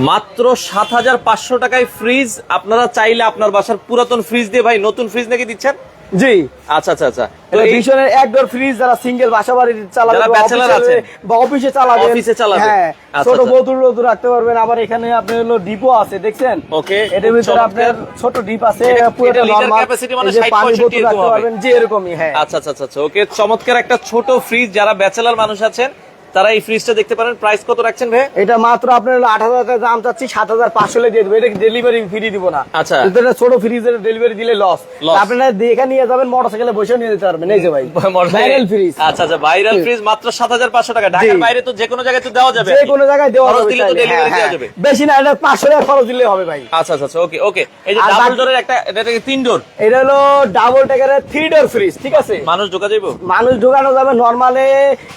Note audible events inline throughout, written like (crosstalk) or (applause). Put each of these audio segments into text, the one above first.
মাত্র সাত হাজার পাঁচশো টাকায় ফ্রিজ। আপনারা চাইলে আপনার বাসার পুরাতন ফ্রিজ দিয়ে ভাই নতুন ফ্রিজ নাকি দিচ্ছেন? জি। আচ্ছা আচ্ছা আচ্ছা। ভীষণের এক ডোর ফ্রিজ যারা সিঙ্গেল বাসা বাড়ি চালাবে বা অফিসে- চালাবে অফিসে চালাবে। হ্যাঁ আচ্ছা, ছোট আচ্ছা। বোতল বোতল রাখতে পারবেন। আবার এখানে আপনি হলো ডিপো আছে দেখছেন? ওকে, এটার ভিতরে আপনার ছোট ডিপ আছে পুরোটা নরমাল capacity মানে 60 পানি 65 বোতল রাখতে পারবেন যে এরকমই হ্যাঁ। আচ্ছা আচ্ছা আচ্ছা ওকে চমৎকার একটা ছোট ফ্রিজ যারা ব্যাচেলার মানুষ আছেন তারা এই ফ্রিজটা দেখতে পারেন। প্রাইস কত রাখছেন ভাই? এটা মাত্র আপনার আট হাজার টাকা দাম চাচ্ছি সাত হাজার পাঁচশো দিয়ে দেবো। এটা ডেলিভারি ফ্রি দিব না? আচ্ছা। ছোট ফ্রিজের ডেলিভারি দিলে লস আপনারা দেখে নিয়ে যাবেন মোটরসাইকেলে বসে নিয়ে যেতে পারবেন। এই যে ভাই (laughs) ভাইরাল ফ্রিজ আচ্ছা আচ্ছা ভাইরাল ফ্রিজ মাত্র সাত হাজার পাঁচশো টাকা। ঢাকার। বাইরে তো যে কোনো জায়গায় তো দেওয়া যাবে যে কোনো জায়গায় দেওয়া যাবে দিলে তো ডেলিভারি হ্যাঁ, দেওয়া হ্যাঁ। যাবে। বেশি না এটা পাঁচশো টাকা খরচ দিলে হবে ভাই। আচ্ছা আচ্ছা আচ্ছা ওকে ওকে এই যে ডাবল ডোরের একটা এটা থেকে তিন ডোর এটা হলো ডাবল টেকারের থ্রি ডোর ফ্রিজ ঠিক আছে? মানুষ ঢোকা যাইবো? মানুষ ঢোকানো যাবে নর্মালে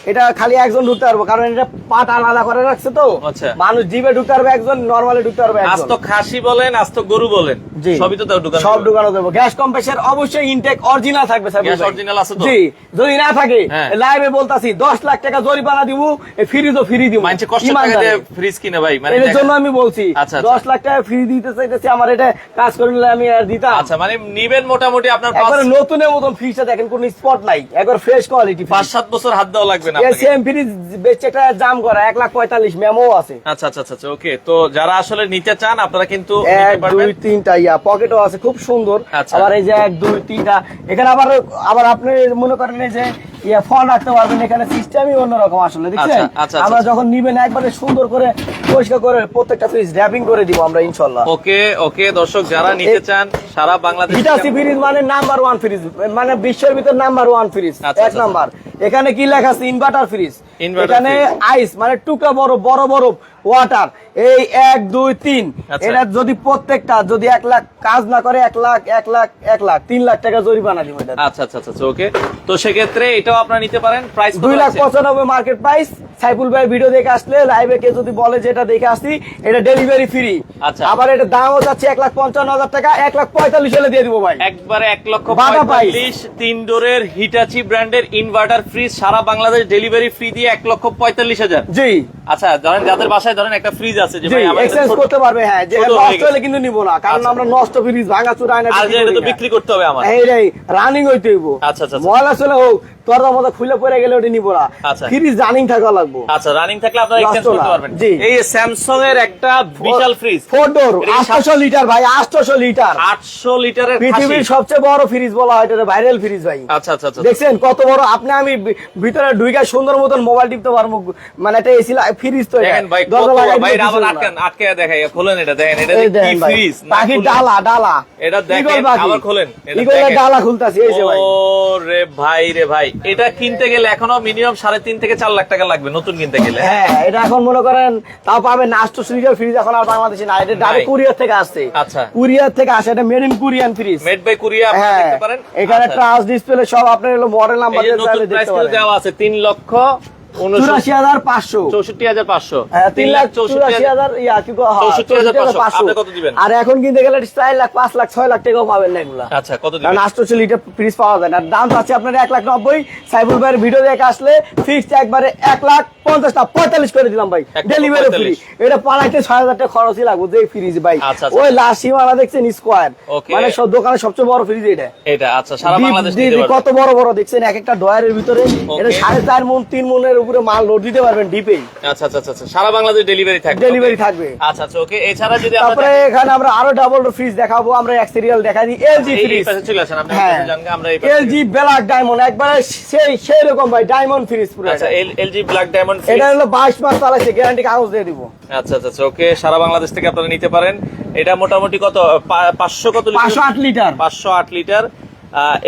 এটা খালি একজন ঢুকতে পারব কারণ এটা পাট আলাদা করে রাখছে তো। আচ্ছা। মানুষ জিভে ঢুকতে পারবে একজন নর্মালে ঢুকতে পারবে আজ তো খাসি বলেন আজ তো গরু বলেন সবই তো ঢুকানো সব ঢুকানো দেবো গ্যাস কম্প্রেসার অবশ্যই ইনটেক অরিজিনাল থাকবে স্যার Gas original আছে তো? জি যদি না থাকে হ্যাঁ। লাইভে বলতাছি দশ লাখ টাকা জরিমানা দিব ফ্রিজও ফ্রি দিব। মানুষে কষ্ট টাকা দিয়ে ফ্রিজ কিনে ভাই মানে এর জন্য আমি বলছি আচ্ছা, আচ্ছা। দশ লাখ টাকা ফ্রি দিতে চাইতেছি আমার এটা কাজ করে নিলে আমি আর দিতাম। আচ্ছা মানে নিবেন মোটামুটি আপনার একবার নতুনের মতন ফ্রিজটা দেখেন কোন স্পট নাই। একবার ফ্রেশ কোয়ালিটি পাঁচ সাত বছর হাত দেওয়া লাগবে না সেম ফ্রিজ দাম করা এক লাখ পঁয়তাল্লিশ মেমো আছে। আচ্ছা আচ্ছা আচ্ছা ওকে। তো যারা আসলে নিতে চান আপনারা কিন্তু এক দুই তিনটা ইয়া পকেটও আছে খুব সুন্দর। আচ্ছা। আবার এই যে এক দুই তিনটা এখানে আবার আবার আপনি মনে করেন এই যে ইয়া ফোন রাখতে পারবেন এখানে সিস্টেমই অন্যরকম আসলে দেখছেন? আচ্ছা, আচ্ছা, আমরা আচ্ছা। যখন নিবেন একবারে সুন্দর করে পরিষ্কার করে প্রত্যেকটা ফ্রিজ র্যাপিং করে দিব আমরা ইনশাল্লাহ ওকে ওকে দর্শক যারা নিতে চান সারা বাংলাদেশ ফ্রিজ মানে নাম্বার ওয়ান ফ্রিজ মানে বিশ্বের ভিতর নাম্বার ওয়ান ফ্রিজ আচ্ছা, এক আচ্ছা, নাম্বার এখানে কি লেখা আছে? ইনভার্টার ফ্রিজ এখানে আইস মানে টুকরা বড় বড় বড় ওয়াটার এই এক দুই তিন। আচ্ছা। এটা যদি প্রত্যেকটা যদি এক লাখ কাজ না করে এক লাখ এক লাখ এক লাখ তিন লাখ টাকা জরিমানা দিব আচ্ছা আচ্ছা আচ্ছা ওকে। তো সেক্ষেত্রে এটাও আপনারা নিতে পারেন। প্রাইস দুই লাখ পঁচানব্বই মার্কেট প্রাইস সাইফুল ভাই ভিডিও দেখে আসলে লাইভে কে যদি বলে যে এটা দেখে আসি এটা ডেলিভারি ফ্রি আচ্ছা। আবার এটা দামও যাচ্ছে এক লাখ পঞ্চান্ন হাজার টাকা এক লাখ পঁয়তাল্লিশ হলে দিয়ে দিব ভাই। একবারে এক লক্ষ পঁয়তাল্লিশ তিন ডোরের হিটাচি ব্র্যান্ডের ইনভার্টার ফ্রিজ সারা বাংলাদেশ ডেলিভারি ফ্রি দিয়ে এক লক্ষ পঁয়তাল্লিশ হাজার। জি। আচ্ছা ধরেন যাদের বাসায় ধরেন একটা ফ্রিজ আছে যে ভাই আমার এক্সচেঞ্জ করতে পারবে হ্যাঁ যে নষ্ট হলে কিন্তু নিব না কারণ আচ্ছা। আমরা নষ্ট ফ্রিজ ভাঙা চুরা না আর এটা তো বিক্রি করতে হবে আমার এই রানিং হইতে হইব আচ্ছা, আচ্ছা, আচ্ছা। ময়লা চলে হোক তোর মতো খুলে পড়ে গেলে ওটা নিব না। আচ্ছা। ফ্রিজ রানিং থাকা লাগবো। আচ্ছা রানিং থাকলে আপনারা এক্সচেঞ্জ করতে পারবেন। জি। এই স্যামসাং এর একটা বিশাল ফ্রিজ ফোর ডোর এটা কি আটশো লিটার ভাই আটশো লিটার আটশো লিটারের পৃথিবীর সবচেয়ে বড় ফ্রিজ বলা হয় এটা ভাইরাল ফ্রিজ ভাই। আচ্ছা আচ্ছা আচ্ছা। দেখছেন কত বড় আপনি আমি ভিতরে ঢুকে সুন্দর মতন মোবাইল টিপতে পারব। মানে এটা এসি ফ্রিজ তো। দেখেন ভাই কত ভাই আবার আটকান আটকে দেখাই খোলেন এটা দেখেন এটা কি ফ্রিজ পাখির ডালা ডালা। এটা দেখেন, আবার খোলেন, এটা। ডালা খুলতাছি এই যে ভাই। ও রে ভাই রে ভাই। এটা কিনতে গেলে এখনও মিনিমাম সাড়ে তিন থেকে চার লাখ টাকা লাগবে নতুন কিনতে গেলে। হ্যাঁ এটা এখন মনে করেন তাও পাবেন আটশো লিটার ফ্রিজ এখন আর বাংলাদেশে না এটা ডাইরেক্ট কুরিয়ার থেকে আসছে। আচ্ছা। কুরিয়ার থেকে আসে এটা made in Korean fridge made by Korea আপনারা হ্যাঁ। দেখতে পারেন। এখানে একটা ট্রান্স ডিসপ্লে সব আপনার হলো মডেল নাম্বার নতুন প্রাইস দেওয়া আছে তিন লক্ষ চুরাশি হাজার পাঁচশো। চৌষট্টি হাজার পাঁচশো। হ্যাঁ, তিন লাখ চৌষট্টি হাজার। কত দিবেন? আর এখন কিনতে গেলে চার লাখ পাঁচ লাখ ছয় লাখ টাকাও পাবেন না এগুলা। আচ্ছা কত কারণ লিটার ফ্রিজ পাওয়া যায় না। দাম আছে আপনার এক লাখ নব্বই। সাইবুল ভাইয়ের ভিডিও দেখে আসলে ফিক্সড একবারে এক লাখ পঞ্চাশ পঁয়তাল্লিশ করে দিলাম ভাই। ডেলিভারি ফ্রি এটা পালাইতে ছয় হাজার টাকা খরচই লাগবে যে ফ্রিজ ভাই। আচ্ছা, আচ্ছা। ওই লাস্ট সীমানা দেখছেন স্কোয়ার মানে সব দোকানের সবচেয়ে বড় ফ্রিজ এটা। এটা আচ্ছা সারা বাংলাদেশ কত বড় বড় দেখছেন এক একটা ডয়ারের ভিতরে। এটা সাড়ে চার মন তিন মনের উপরে মাল লোড দিতে পারবেন ডিপেই আচ্ছা আচ্ছা আচ্ছা আচ্ছা, সারা বাংলাদেশ ডেলিভারি থাকবে ডেলিভারি থাকবে। আচ্ছা আচ্ছা ওকে এছাড়া যদি আমরা তারপরে এখানে আমরা আরও ডাবল ফ্রিজ দেখাবো আমরা এক সিরিয়াল দেখা দিই এলজি ফ্রিজ চলে আসেন আপনি হ্যাঁ। আমরা এলজি ব্ল্যাক ডায়মন্ড একবারে সেই সেই রকম ভাই ডায়মন্ড ফ্রিজ পুরো আচ্ছা। এলজি ব্ল্যাক ডায়মন্ড এটা হলো বাইশ মাস চালাইছে গ্যারান্টি কাগজ দিয়ে দিব। আচ্ছা আচ্ছা আচ্ছা ওকে সারা বাংলাদেশ থেকে আপনারা নিতে পারেন। এটা মোটামুটি কত? পা- পাঁচশো কত পাঁচশো আট লিটার। পাঁচশো আট লিটার।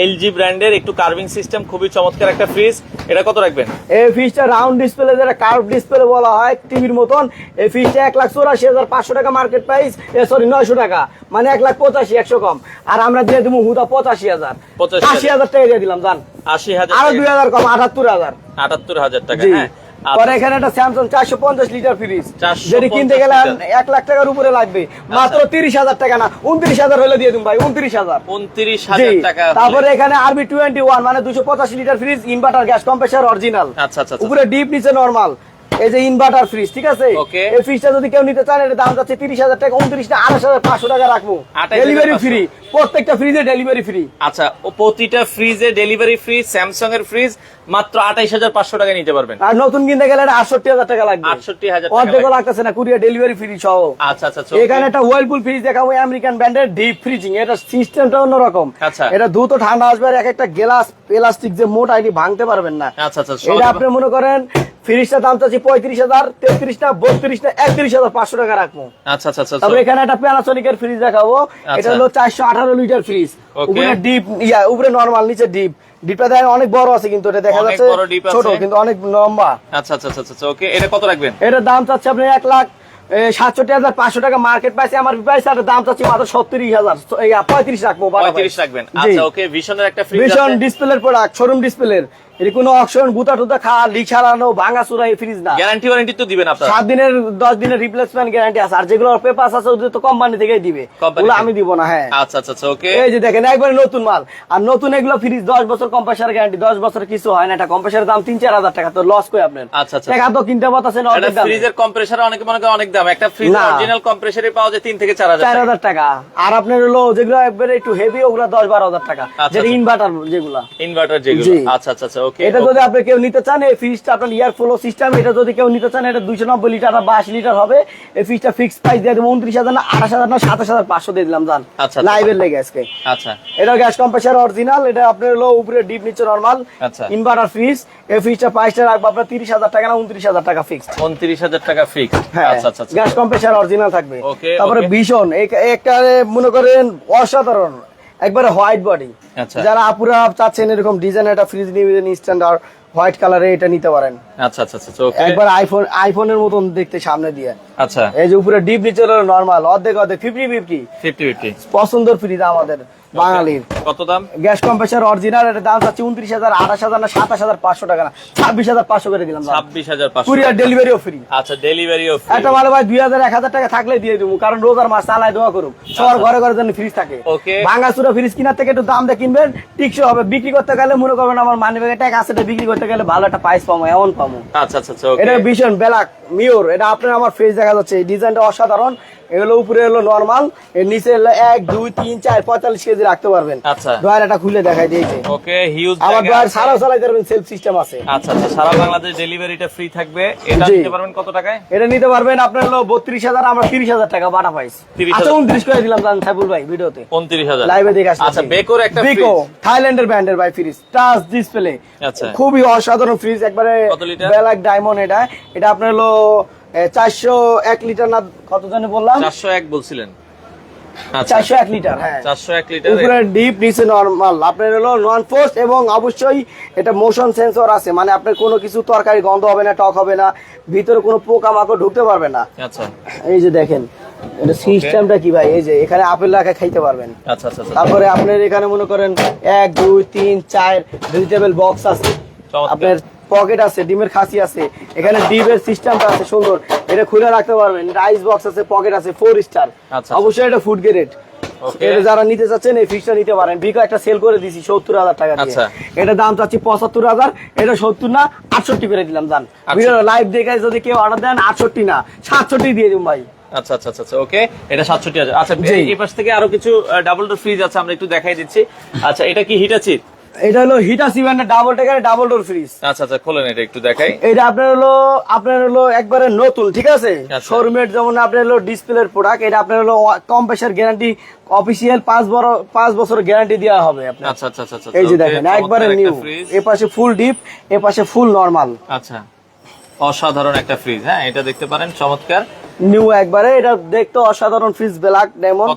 এলজি ব্র্যান্ডের একটু কার্ভিং সিস্টেম খুবই চমৎকার একটা ফ্রিজ এটা কত রাখবেন? এই ফ্রিজটা রাউন্ড ডিসপ্লে যেটা কার্ভ ডিসপ্লে বলা হয় টিভির মতন। এই ফ্রিজটা এক লাখ চৌরাশি হাজার পাঁচশো টাকা মার্কেট প্রাইস সরি নয়শো টাকা। মানে এক লাখ পঁচাশি একশো কম। আর আমরা দিয়ে দেবো হুদা পঁচাশি হাজার। 85,000 আশি হাজার টাকা দিয়ে দিলাম জান। আশি হাজার আরও দুই হাজার কম আটাত্তর হাজার। আটাত্তর হাজার টাকা হ্যাঁ। পরে এখানে একটা স্যামসাং চারশো পঞ্চাশ লিটার ফ্রিজ 450 যেটি কিনতে গেলে এক লাখ টাকার উপরে লাগবে। মাত্র তিরিশ হাজার টাকা না উনত্রিশ হাজার হলে দিয়ে দিন ভাই উনত্রিশ হাজার। উনত্রিশ হাজার টাকা। তারপরে এখানে আরবি টোয়েন্টি ওয়ান মানে দুশো পঁচাশি litre fridge inverter gas compressor original আচ্ছা আচ্ছা আচ্ছা। উপরে ডিপ নিচে নরমাল এই যে ইনভার্টার ফ্রিজ ঠিক আছে. এই ফ্রিজটা যদি কেউ নিতে চান এটা দাম যাচ্ছে তিরিশ হাজার টাকা উনত্রিশ না আঠাশ হাজার পাঁচশো টাকা রাখব। ডেলিভারি ফ্রি প্রত্যেকটা ফ্রিজে ডেলিভারি ফ্রি আচ্ছা ও প্রতিটা ফ্রিজে ডেলিভারি ফ্রি স্যামসাং এর ফ্রিজ মাত্র আঠাইশ হাজার পাঁচশো টাকা নিতে পারবেন। আর নতুন কিনতে গেলে আটষট্টি হাজার টাকা লাগবে। 68,000 টাকা অর্ধেকও লাগবে। লাগতেছে না কুরিয়ার ডেলিভারি ফ্রি সহ। আচ্ছা আচ্ছা আচ্ছা, এখানে একটা ওয়েলপুল ফ্রিজ দেখাবো আমেরিকান ব্র্যান্ডের ডিপ ফ্রিজিং এটা সিস্টেমটা অন্যরকম। আচ্ছা। এটা দ্রুত ঠান্ডা আসবে আর এক একটা গ্লাস প্লাস্টিক যে মোটা এটি ভাঙতে পারবেন না। আচ্ছা আচ্ছা এটা আপনি মনে করেন ফ্রিজটার দাম চাচ্ছি পঁয়ত্রিশ হাজার তেত্রিশ না বত্রিশ না একত্রিশ হাজার পাঁচশো টাকা রাখব। আচ্ছা আচ্ছা আচ্ছা তারপরে এখানে একটা প্যানাসোনিকের ফ্রিজ দেখাবো। এটা আচ্ছা। হলো চারশো আঠারো লিটার ফ্রিজ উপরে ডিপ ইয়া উপরে নর্মাল নিচে ডিপ ডিপটা দেখেন অনেক বড় আছে কিন্তু এটা দেখা যাচ্ছে ছোট কিন্তু অনেক লম্বা। আচ্ছা আচ্ছা আচ্ছা আচ্ছা ওকে এটা কত রাখবেন? এটা দাম চাচ্ছে আপনি এক লাখ সাতষট্টি হাজার পাঁচশো টাকা মার্কেট পাইছে আমার প্রাইস আর দাম চাচ্ছি মাত্র সত্তরিশ হাজার। পঁয়ত্রিশ রাখব পঁয়ত্রিশ রাখবেন। আচ্ছা ওকে ভীষণের একটা ফ্রিজ ভীষণ ডিসপ্লের প্রোডাক্ট শোরুম ডিসপ্লের এর কোনো অপশন বুতা টুতা খাওয়া লিক ছাড়ানো ভাঙা চুরা এই ফ্রিজ না। গ্যারান্টি ওয়ারেন্টি তো দিবেন আপনারা। সাত দিনের দশ দিনের রিপ্লেসমেন্ট গ্যারান্টি আছে। আর যেগুলো পেপার আছে ওদের তো কোম্পানি থেকেই দিবে। ওগুলো আমি দিব না হ্যাঁ। আচ্ছা আচ্ছা আচ্ছা ওকে এই যে দেখেন একবারে নতুন মাল। আর নতুন এগুলো ফ্রিজ দশ বছর কম্প্রেসার গ্যারান্টি দশ বছর কিছু হয় না। এটা কম্প্রেসারের দাম তিন চার হাজার টাকা তো লস আপনার? আচ্ছা, আচ্ছা। টাকা তো কিনতে পারতেছেন একটা অর্ধেক ফ্রিজের কম্প্রেসার অনেকে মনে করে অনেক দাম। একটা ফ্রিজ অরিজিনাল কম্প্রেসারে পাওয়া যায় তিন থেকে চার হাজার চার হাজার টাকা। আর আপনার হলো যেগুলো একবারে একটু হেভি ওগুলো দশ বারো হাজার টাকা। যেটা। ইনভার্টার যেগুলা। ইনভার্টার যেগুলো। আচ্ছা আচ্ছা এটা যদি আপনি কেউ নিতে চান এই ফ্রিজটা আপনার ইয়ার ফ্লো সিস্টেম এটা যদি কেউ নিতে চান এটা দুইশো নব্বই লিটার বা আশি লিটার হবে। এই ফ্রিজটা ফিক্স প্রাইস দিয়ে দেবো উনত্রিশ হাজার না আঠাশ হাজার না সাতাশ হাজার পাঁচশো দিয়ে দিলাম জান। আচ্ছা, আচ্ছা। লাইভের লেগে আজকে। আচ্ছা। এটা গ্যাস কম্প্রেসার অরিজিনাল এটা আপনার হলো উপরে ডিপ নিচে নরমাল আচ্ছা। ইনভার্টার ফ্রিজ এই ফ্রিজটা প্রাইসটা রাখব আপনার তিরিশ হাজার টাকা না উনত্রিশ হাজার টাকা ফিক্স উনত্রিশ হাজার টাকা ফিক্স হ্যাঁ আচ্ছা আচ্ছা আচ্ছা। গ্যাস কম্প্রেসার অরিজিনাল থাকবে। তারপরে ভীষণ একটা মনে করেন অসাধারণ। একবারে হোয়াইট বডি আচ্ছা। যারা আপুরা চাচ্ছেন এরকম ডিজাইন একটা ফ্রিজ নিবেন স্ট্যান্ডার্ড হোয়াইট কালারে এটা নিতে পারেন। আচ্ছা আচ্ছা আচ্ছা একবার আইফোন আইফোনের মতন দেখতে সামনে দিয়ে। আচ্ছা। এই যে উপরে ডিপ নিচে নরমাল অর্ধেক অর্ধেক ফিফটি ফিফটি ফিফটি ফিফটি পছন্দের ফ্রিজ আমাদের বাঙালির। কত দাম? গ্যাস কম্প্রেসার অরিজিনাল এর দাম যাচ্ছে উনত্রিশ হাজার আঠাশ হাজার না সাতাশ হাজার পাঁচশো টাকা না ছাব্বিশ হাজার পাঁচশো করে দিলাম ছাব্বিশ হাজার পাঁচশো। কুরিয়ার ডেলিভারিও ফ্রি। আচ্ছা ডেলিভারিও ভাই দুই হাজার এক হাজার টাকা থাকলে দিয়ে দেবো কারণ রোজার মাস চালায় দোয়া করুন সবার ঘরে ঘরে যেন ফ্রিজ থাকে। Okay. ভাঙা চুরা ফ্রিজ কিনার থেকে একটু দাম দিয়ে কিনবেন টিকসই হবে। বিক্রি করতে গেলে মনে করবেন আমার মানি ব্যাগে টাকা আছে এটা বিক্রি করতে গেলে ভালো একটা প্রাইস পাবো এমন পাবো। আচ্ছা আচ্ছা আচ্ছা এটা ভীষণ ব্ল্যাক মিওর এটা আপনার আমার ফেস দেখা যাচ্ছে। এই ডিজাইনটা অসাধারণ। এগুলো উপরে হলো নর্মাল এর নিচে হলো এক দুই তিন চার পঁয়তাল্লিশ কেজি রাখতে পারবেন। আচ্ছা। ড্রয়ার এটা খুলে দেখাই দিয়েছে ওকে হিউজ আমার ড্রয়ার সারাও চালাইতে পারবেন সেলফ সিস্টেম আছে। আচ্ছা আচ্ছা সারা বাংলাদেশ ডেলিভারিটা ফ্রি থাকবে। এটা নিতে পারবেন কত টাকায়? এটা নিতে পারবেন আপনার হলো বত্রিশ হাজার আমরা তিরিশ হাজার টাকা বাটা পাইস 30,000 আচ্ছা উনত্রিশ করে দিলাম জান সাইবুল ভাই ভিডিওতে। উনত্রিশ হাজার। লাইভে দেখে আসছি আচ্ছা বেকোর একটা বিকো ফ্রিজ থাইল্যান্ডের ব্র্যান্ডের ভাই ফ্রিজ টাচ ডিসপ্লে আচ্ছা। খুবই অসাধারণ ফ্রিজ একবারে কত লিটার? ব্ল্যাক ডায়মন্ড এটা। এটা আপনার হলো চারশো এক লিটার না কত জানি বললাম? চারশো এক বলছিলেন। আচ্ছা। চারশো এক লিটার হ্যাঁ। চারশো এক লিটার উপরে ডিপ নিচে নরমাল আপনার হলো নন ফোর্স এবং অবশ্যই এটা মোশন সেন্সর আছে। মানে আপনার কোনো কিছু তরকারি গন্ধ হবে না টক হবে না ভিতরে কোনো পোকা মাকড় ঢুকতে পারবে না। আচ্ছা। এই যে দেখেন এটা সিস্টেমটা কি ভাই? এই যে এখানে আপেল রাখা খাইতে পারবেন। আচ্ছা তারপরে আপনার এখানে মনে করেন এক দুই তিন চার ভেজিটেবল বক্স আছে। আপনার পকেট আছে ডিমের খাসি আছে এখানে ডিমের সিস্টেমটা আছে সুন্দর। এটা খুলে রাখতে পারবেন। রাইস বক্স আছে পকেট আছে ফোর স্টার আচ্ছা। অবশ্যই এটা ফুড গ্রেড এটা যারা নিতে চাচ্ছেন এই ফিক্সটা নিতে পারেন। বিকো একটা সেল করে দিছি সত্তর হাজার টাকা দিয়ে। আচ্ছা। এটা দাম চাচ্ছি পঁচাত্তর হাজার এটা সত্তর না আটষট্টি করে দিলাম দান ভিডিও লাইভ দেখে যদি কেউ অর্ডার দেন আটষট্টি না সাতষট্টি দিয়ে দিন ভাই। আচ্ছা আচ্ছা আচ্ছা ওকে এটা সাতষট্টি হাজার। আচ্ছা। এই পাশ থেকে আরও কিছু ডাবল ডোর ফ্রিজ আছে আমরা একটু দেখাই দিচ্ছি। আচ্ছা এটা কি হিটাচি এটা হলো ব্র্যান্ডের double decker double door fridge আচ্ছা আচ্ছা খোলেন এটা একটু দেখাই। এটা আপনার হলো আপনার হলো একবারে নতুন ঠিক আছে? আচ্ছা। শোরুমের যেমন আপনার হলো ডিসপ্লের প্রোডাক্ট এটা আপনার হলো কম প্রেসার গ্যারান্টি অফিসিয়াল পাঁচ বড় পাঁচ বছর গ্যারান্টি দেওয়া হবে আপনার। আচ্ছা আচ্ছা আচ্ছা আচ্ছা, এই যে দেখেন একবারে নিউ এ পাশে ফুল ডিপ এ পাশে ফুল নরমাল আচ্ছা অসাধারণ একটা ফ্রিজ হ্যাঁ এটা দেখতে পারেন চমৎকার। নিউ একবারে এটা দেখতে অসাধারণ fridge black diamond?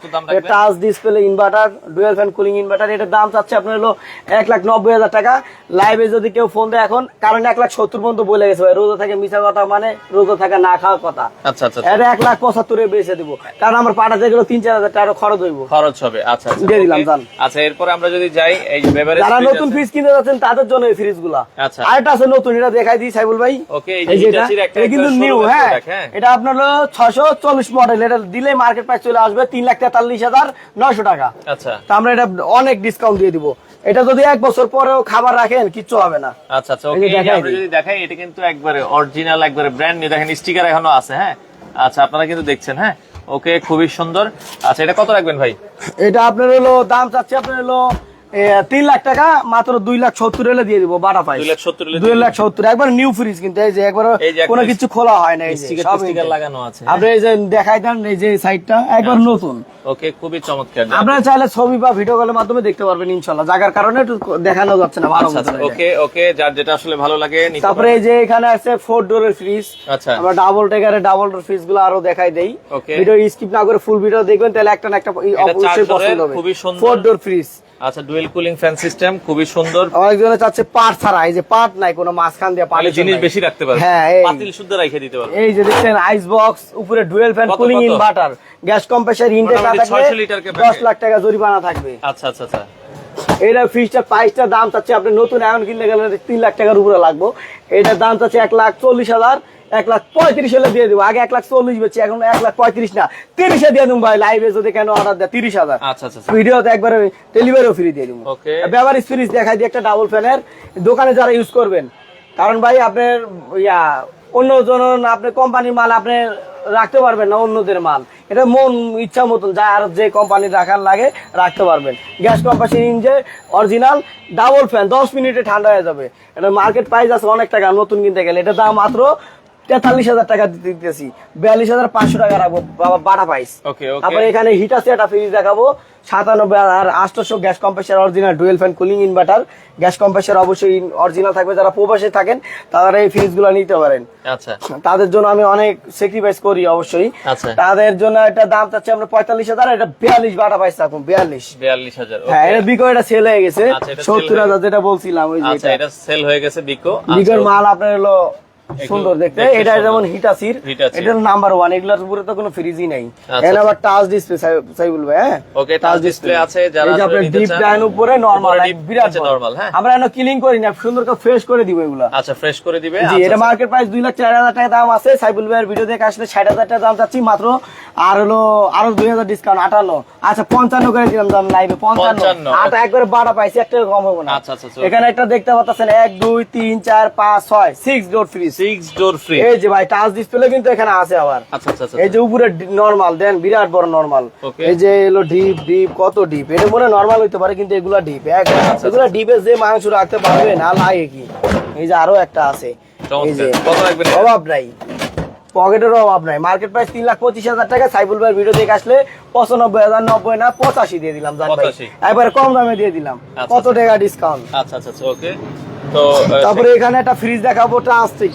Touch display inverter dual fan cooling inverter এটার দাম চাচ্ছে আপনার হলো এক লাখ নব্বই হাজার টাকা লাইভে যদি কেউ ফোন দেয় এখন কারণ এক লাখ সত্তর পর্যন্ত বলে গেছে ভাই রোজা থেকে মিশা কথা মানে রোজা থাকা না খাওয়ার কথা আচ্ছা আচ্ছা আচ্ছা। এটা এক লাখ পঁচাত্তরে বেঁচে দিব কারণ আমার পাঠাতে গেলে তিন চার হাজার টাকা খরচ হইব খরচ হবে আচ্ছা দিয়ে দিলাম। যান। আচ্ছা এরপরে আমরা যদি যাই এই যারা নতুন ফ্রিজ কিনতে যাচ্ছেন তাদের জন্য এই ফ্রিজগুলা আচ্ছা। আরেকটা আছে নতুন এটা দেখাই দিই সাইবুল ভাই এই যে এটা এটা কিন্তু নিউ হ্যাঁ হ্যাঁ। এটা আপনার ছশো চল্লিশ মডেল এটা দিলে মার্কেট প্রাইস চলে আসবে তিন লাখ তেতাল্লিশ হাজার নয়শো টাকা। আচ্ছা। তা আমরা এটা অনেক ডিসকাউন্ট দিয়ে দিব। এটা যদি এক বছর পরেও খাবার রাখেন কিচ্ছু হবে না। আচ্ছা আচ্ছা ওকে দেখাই আমরা যদি দেখাই এটা কিন্তু একবারে অরিজিনাল একবারে ব্র্যান্ড নিউ দেখেন স্টিকার এখনও আছে হ্যাঁ? আচ্ছা আপনারা কিন্তু দেখছেন হ্যাঁ? ওকে খুবই সুন্দর। আচ্ছা এটা কত রাখবেন ভাই? এটা আপনার হলো দাম চাচ্ছে আপনার হলো তিন লাখ টাকা মাত্র দুই লাখ সত্তর হলে দিয়ে দিব বাটা পাই দুই লাখ সত্তর একবার নিউ ফ্রিজ কিন্তু এই যে একবার কোনো কিছু খোলা হয় না সব। লাগানো আছে। আপনি এই যে দেখাই দেন এই যে সাইডটা একবার নতুন। ওকে খুবই চমৎকার। আপনারা চাইলে ছবি বা ভিডিও কলের মাধ্যমে দেখতে পারবেন জায়গার কারণে একটু দেখানো যাচ্ছে না ভালো আচ্ছা এটা। ওকে ওকে যার যেটা আসলে ভালো লাগে তারপরে এই যে এখানে আছে ফোর ডোরের ফ্রিজ আচ্ছা। আমরা ডাবল টেকারে ডাবল ডোর ফ্রিজগুলো আরও দেখাই দেই। ভিডিও স্কিপ না করে ফুল ভিডিও দেখবেন তাহলে একটা না একটা অবশ্যই পছন্দ হবে। ফোর ডোর ফ্রিজ আচ্ছা ডুয়েল কুলিং ফ্যান সিস্টেম খুবই সুন্দর। অনেকজনে চাচ্ছে পাট ছাড়া এই যে পাট নাই কোনো মাঝখান দিয়ে পাট জিনিস বেশি রাখতে পারবে। হ্যাঁ, পাতিল শুদ্ধ রেখে দিতে পারবে। এই যে দেখছেন আইস বক্স উপরে dual fan cooling? Inverter gas compressor intake না মোটামুটি থাকলে 600 লিটার দশ capacity। লাখ টাকা জরিমানা থাকবে। আচ্ছা আচ্ছা আচ্ছা। এটা ফ্রিজটা প্রাইসটা দাম চাচ্ছে আপনি নতুন এখন কিনতে গেলে তিন লাখ টাকার উপরে লাগবে। এটার দাম চাচ্ছে এক লাখ চল্লিশ হাজার। এক লাখ পঁয়ত্রিশ হলে দিয়ে দেবো। আগে এক লাখ চল্লিশ বেচছি এখন এক লাখ পঁয়ত্রিশ না। তিরিশে দিয়ে দেবো ভাই লাইভে যদি কেন অর্ডার দেয় তিরিশ হাজার। আচ্ছা। ভিডিওতে একবারে ডেলিভারিও ফ্রি দিয়ে দেবো। ব্যবহার ফ্রিজ দেখাই দিই একটা ডাবল ফ্যানের দোকানে যারা ইউজ করবেন কারণ ভাই আপনার ইয়া অন্য জন আপনি কোম্পানির মাল আপনি রাখতে পারবেন না অন্যদের মাল। এটা মন ইচ্ছা মতন যা আর যে কোম্পানি রাখার লাগে রাখতে পারবেন। গ্যাস কোম্পানি ইঞ্জে অরিজিনাল ডাবল ফ্যান দশ মিনিটে ঠান্ডা হয়ে যাবে। এটা মার্কেট প্রাইস আছে অনেক টাকা নতুন কিনতে গেলে। এটা দাম মাত্র তেতাল্লিশ হাজার টাকা দিতেছি। বিয়াল্লিশ হাজার পাঁচশো টাকা রাখব বাবা বাটা ওকে তারপরে এখানে হিট আছে একটা ফ্রিজ দেখাবো। সাতানব্বই আর gas compressor original dual fan cooling inverter gas compressor অবশ্যই অরিজিনাল থাকবে যারা প্রবাসে থাকেন তারা এই ফ্রিজগুলো নিতে পারেন। আচ্ছা। তাদের জন্য আমি অনেক স্যাক্রিফাইস করি অবশ্যই। আচ্ছা। তাদের জন্য এটা দাম চাচ্ছে আমরা পঁয়তাল্লিশ হাজার এটা বিয়াল্লিশ বাটা পাইস থাকুন বিয়াল্লিশ। বিয়াল্লিশ হাজার হ্যাঁ এটা বিকো এটা সেল হয়ে গেছে। আচ্ছা, সত্তর হাজার যেটা বলছিলাম ওই যে আচ্ছা। এটা। সেল হয়ে গেছে বিকো বিকোর মাল আপনার হলো সুন্দর দেখতে। এটা যেমন হিটাসির হিটাচির। এটা নাম্বার ওয়ান এগুলোর উপরে তো কোনো ফ্রিজই নাই। আচ্ছা, এখানে আবার টাচ ডিসপ্লে সাইবুল ভাই হ্যাঁ? Okay, touch display আছে, যারা এই যে আপনার ডিপ উপরে নরমাল বিরাট বড়। হ্যাঁ। আমরা ক্লিন করি না সুন্দর করে ফ্রেশ করে দিব এগুলা। আচ্ছা ফ্রেশ করে দিবে জি আচ্ছা, এটা আচ্ছা। মার্কেট প্রাইস দুই লাখ চার হাজার টাকা দাম আছে। সাইবুল ভাইয়ের ভিডিও দেখে আসলে হাজার টাকা দাম চাচ্ছি মাত্র। আর হলো আরও দুই হাজার ডিসকাউন্ট আটান্ন। আচ্ছা পঞ্চান্ন করে দিলাম দাম লাইভে পঞ্চান্ন। 55 আটা একবারে বাড়া পাইছি একটা কম হবে না। আচ্ছা, আচ্ছা, আচ্ছা। এখানে একটা দেখতে পাচ্ছেন এক দুই তিন চার পাঁচ ছয় six door fridge six door free এই যে ভাই টাচ ডিসপ্লে কিন্তু এখানে আছে আবার। আচ্ছা আচ্ছা আচ্ছা এই যে উপরে নরমাল দেন বিরাট বড় নরমাল এই যে এলো ডিপ ডিপ কত ডিপ এটা মনে নরমাল হইতে পারে কিন্তু এগুলা ডিপ এগুলা ডিপে যে মাংস রাখতে পারবে না লাগে কি? এই যে আরও একটা আছে। এই যে কত রাখবেন অভাব নাই। পকেটেরও অভাব নাই। মার্কেট প্রাইস তিন লাখ পঁচিশ হাজার টাকা। সাইবুল ভাই ভিডিও দেখে আসলে পঁচানব্বই হাজার নব্বই না পঁচাশি দিয়ে দিলাম জান ভাই। 85 একবারে কম দামে দিয়ে দিলাম। কত। টাকা ডিসকাউন্ট আচ্ছা আচ্ছা আচ্ছা ওকে তো তারপরে এখানে একটা ফ্রিজ দেখাবো ট্রান্সটিক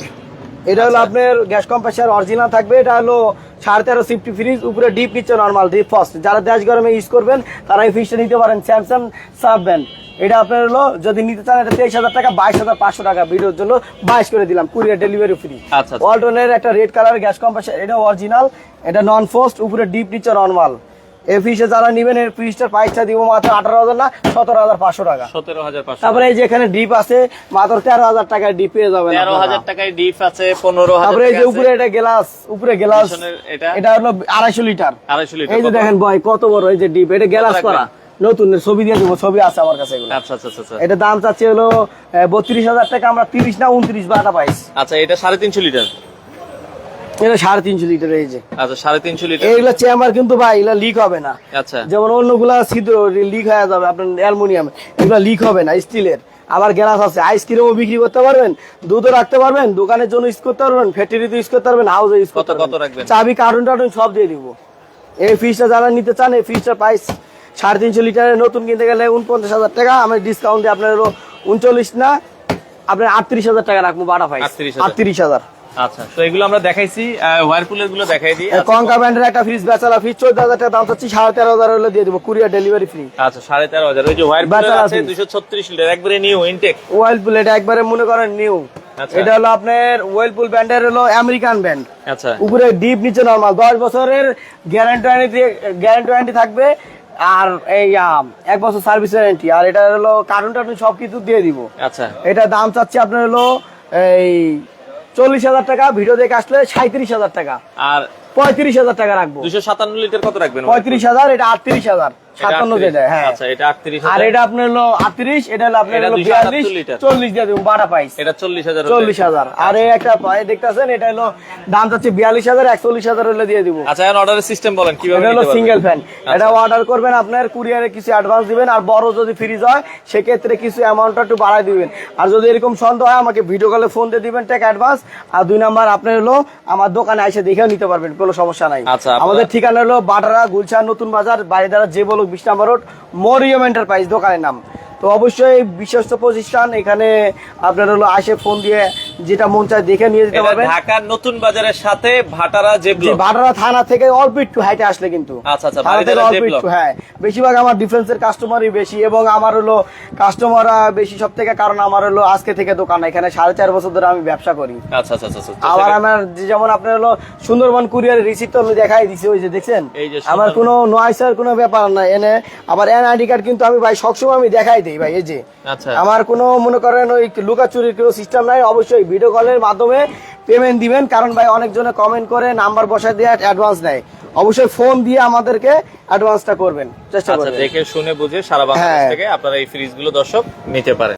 এটা হলো আচ্ছা। আপনার গ্যাস কম্প্রেসার অরিজিনাল থাকবে এটা হলো সাড়ে তেরো সিফটি ফ্রিজ উপরে ডিপ নিচে নর্মাল ডিপ ফার্স্ট যারা দেশ গরমে ইউজ করবেন তারা এই ফ্রিজটা নিতে পারেন স্যামসাং সাব ব্যান্ড এটা আপনার হলো যদি নিতে চান এটা তেইশ হাজার টাকা বাইশ হাজার পাঁচশো টাকা। ভিডিওর জন্য বাইশ করে দিলাম কুরিয়ার ডেলিভারি ফ্রি আচ্ছা, আচ্ছা। ওয়ালটনের একটা রেড কালার গ্যাস কম্প্রেসার এটা অরিজিনাল এটা নন ফোস্ট উপরে ডিপ নিচে নর্মাল এই যারা নেবেন ফ্রিজটার প্রাইসটা দিব মাত্র আঠারো হাজার না সতেরো হাজার পাঁচশো টাকা। সতেরো হাজার পাঁচশো তারপরে এই যে এখানে ডিপ আছে মাত্র তেরো হাজার টাকায় ডিপ পেয়ে যাবেন তেরো হাজার টাকায় ডিপ আছে পনেরো তারপরে এই যে উপরে এটা গ্লাস উপরে গ্লাস এটা? হলো আড়াইশো লিটার। আড়াইশো লিটার এই যে দেখেন ভাই কত বড় এই যে ডিপ এটা গ্লাস করা। নতুন ছবি দিয়ে দিব ছবি আছে আমার কাছে এগুলো। আচ্ছা আচ্ছা আচ্ছা, আচ্ছা। এটা দাম চাচ্ছে হলো বত্রিশ হাজার টাকা আমরা তিরিশ না উনত্রিশ বাটা পাইস আচ্ছা এটা সাড়ে তিনশো লিটার। এটা সাড়ে তিনশো লিটার এই যে। আচ্ছা সাড়ে তিনশো লিটার। এইগুলো চেম্বার কিন্তু ভাই এগুলো লিক হবে না। আচ্ছা। যেমন অন্যগুলা ছিদ্র লিক হয়ে যাবে আপনার অ্যালুমিনিয়াম এগুলো লিক হবে না স্টিলের। আবার গ্লাস আছে আইসক্রিমও বিক্রি করতে পারবেন দুধও রাখতে পারবেন দোকানের জন্য ইউজ করতে পারবেন ফ্যাক্টরিতে ইউজ করতে পারবেন হাউসে ইউজ করতে পারবেন। চাবি কার্টুন টার্টুন সব দিয়ে দিব। এই ফ্রিজটা যারা নিতে চান এই ফ্রিজটার প্রাইস সাড়ে তিনশো লিটারের নতুন কিনতে গেলে উনপঞ্চাশ হাজার টাকা আমি ডিসকাউন্ট দিয়ে আপনার উনচল্লিশ না আপনার আটত্রিশ হাজার টাকা রাখব প্রাইস 38,000 আটত্রিশ হাজার। আচ্ছা তো এগুলো আমরা দেখাইছি ওয়ারপুলেরগুলো দেখাই দিই। কঙ্কা ব্যান্ডের একটা ফ্রিজ বেচালা ফ্রিজ চোদ্দ হাজার টাকা দাম চাচ্ছি হলে দিয়ে দেবো কুরিয়ার ডেলিভারি ফ্রি আচ্ছা সাড়ে তেরো হাজার। ওই যে ওয়ারপুলের বাচ্চারা আছে আছে। দুশো ছত্রিশ লিটার একবারে নিউ ইনটেক ওয়েলপুল এটা একবারে মনে করেন নিউ আচ্ছা। এটা হলো আপনার ওয়েলপুল ব্যান্ডের হলো আমেরিকান ব্যান্ড আচ্ছা। উপরে ডিপ নিচে নরমাল দশ বছরের গ্যারান্টি গ্যারান্টি ওয়ারেন্টি থাকবে আর এই এক বছর সার্ভিস ওয়ারেন্টি আর এটা হলো কার্টুন টার্টুন সব কিছু দিয়ে দিব। আচ্ছা। এটা দাম চাচ্ছি আপনার হলো এই চল্লিশ হাজার টাকা ভিডিও দেখে আসলে সাঁত্রিশ হাজার টাকা। আর পঁয়ত্রিশ হাজার টাকা রাখব। দুশো সাতান্ন লিটার কত রাখবেন? পঁয়ত্রিশ হাজার এটা আটত্রিশ হাজার। সাতান্ন হ্যাঁ। আচ্ছা এটা আটত্রিশ আর এটা আপনার হলো আটত্রিশ এটা হলো আপনার হলো বিয়াল্লিশ চল্লিশ দিয়ে দেবো বাটা পাইস এটা চল্লিশ হাজার চল্লিশ হাজার। আর একটা পায়ে দেখতেছেন এটা হলো দাম চাচ্ছে বিয়াল্লিশ হাজার একচল্লিশ হাজার হলে দিয়ে দিব। আচ্ছা এখন অর্ডারের সিস্টেম বলেন কীভাবে এটা হলো সিঙ্গেল ফ্যান এটা অর্ডার করবেন আপনার কুরিয়ারে কিছু অ্যাডভান্স দিবেন আর বড় যদি ফ্রিজ হয় সেক্ষেত্রে কিছু অ্যামাউন্টটা একটু বাড়াই দিবেন। আর যদি এরকম সন্দেহ হয় আমাকে ভিডিও কলে ফোন দিয়ে দিবেন টেক অ্যাডভান্স আর দুই নাম্বার আপনার হলো আমার দোকানে এসে দেখেও নিতে পারবেন কোনো সমস্যা নাই। আচ্ছা, আমাদের ঠিকানা হলো বাটারা গুলশান নতুন বাজার বাড়িদারা যে বলুক বিশ নম্বর রোড মরিয়ম এন্টারপ্রাইজ দোকানের নাম। তো অবশ্যই বিশ্বস্ত প্রতিষ্ঠান এখানে আপনার হলো আসে ফোন দিয়ে যেটা মন চায় দেখে নিয়ে যেতে পারবেন। ঢাকার নতুন বাজারের সাথে ভাটারা যে ভাটারা থানা থেকে অল্প একটু হাইটে আসলে কিন্তু। আচ্ছা, আচ্ছা, অল্প একটু হ্যাঁ। বেশিরভাগ আমার ডিফেন্সের কাস্টমারই বেশি এবং আমার হলো কাস্টমার বেশি সব থেকে কারণ আমার হলো আজকে থেকে দোকান এখানে সাড়ে চার বছর ধরে আমি ব্যবসা করি। আচ্ছা আচ্ছা আচ্ছা, আচ্ছা। আবার আমার যেমন আপনার হলো সুন্দরবন কুরিয়ারের রিসিপ্ট আমি দেখাই দিছি ওই যে দেখছেন? আমার কোনো নয়সার কোনো ব্যাপার না এনে আবার এনআইডি কার্ড কিন্তু আমি ভাই সবসময় আমি দেখাই দিই ভাই এই যে। আচ্ছা। আমার কোনো মনে করেন ওই লুকাচুরির কোনো সিস্টেম নাই অবশ্যই ভিডিও কলের মাধ্যমে পেমেন্ট দিবেন কারণ ভাই অনেকজনে কমেন্ট করে নাম্বার বসায় দিয়ে অ্যাডভান্স নেয়। অবশ্যই ফোন দিয়ে আমাদেরকে অ্যাডভান্সটা করবেন। চেষ্টা আচ্ছা করবেন। দেখে শুনে বুঝে সারা বাংলাদেশ হ্যাঁ। থেকে আপনারা এই ফ্রিজগুলো দর্শক নিতে পারেন।